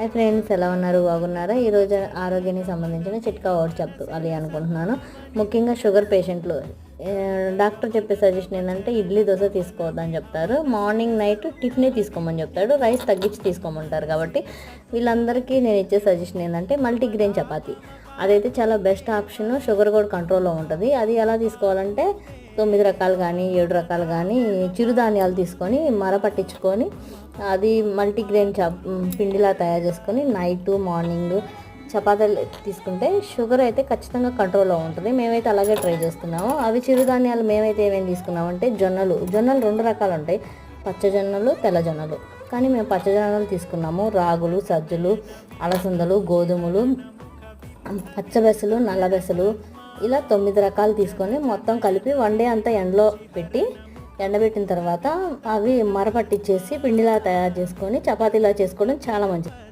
Hi friends ఎలా ఉన్నారు? బాగున్నారా? ఈరోజు ఆరోగ్యానికి సంబంధించిన చిట్కా ఒకటి చెప్పాలి అనుకుంటున్నాను. ముఖ్యంగా షుగర్ పేషెంట్లు డాక్టర్ చెప్పే సజెషన్ ఏంటంటే ఇడ్లీ దోశ తీసుకోవద్దని చెప్తారు. మార్నింగ్ నైట్ టిఫినే తీసుకోమని చెప్తాడు. రైస్ తగ్గించి తీసుకోమంటారు కాబట్టి వీళ్ళందరికీ నేను ఇచ్చే సజెషన్ ఏంటంటే మల్టీగ్రెయిన్ చపాతీ. అదైతే చాలా బెస్ట్ ఆప్షన్. షుగర్ కూడా కంట్రోల్లో ఉంటుంది. అది ఎలా తీసుకోవాలంటే తొమ్మిది రకాలు కానీ ఏడు రకాలు కానీ చిరుధాన్యాలు తీసుకొని మర పట్టించుకొని అది మల్టీగ్రెయిన్ చ పిండిలా తయారు చేసుకొని నైట్ మార్నింగ్ చపాతీలు తీసుకుంటే షుగర్ అయితే ఖచ్చితంగా కంట్రోల్లో ఉంటుంది. మేమైతే అలాగే ట్రై చేస్తున్నాము. అవి చిరుధాన్యాలు మేమైతే ఏమేమి తీసుకున్నామంటే జొన్నలు. జొన్నలు రెండు రకాలు ఉంటాయి. పచ్చజొన్నలు తెల్ల జొన్నలు. కానీ మేము పచ్చజొన్నలు తీసుకున్నాము. రాగులు సజ్జలు అలసందలు గోధుమలు పచ్చబెసలు నల్లబెసలు ఇలా తొమ్మిది రకాలు తీసుకొని మొత్తం కలిపి వన్ డే అంతా ఎండలో పెట్టి ఎండబెట్టిన తర్వాత అవి మరపట్టించేసి పిండిలా తయారు చేసుకొని చపాతీలా చేసుకోవడం చాలా మంచిది.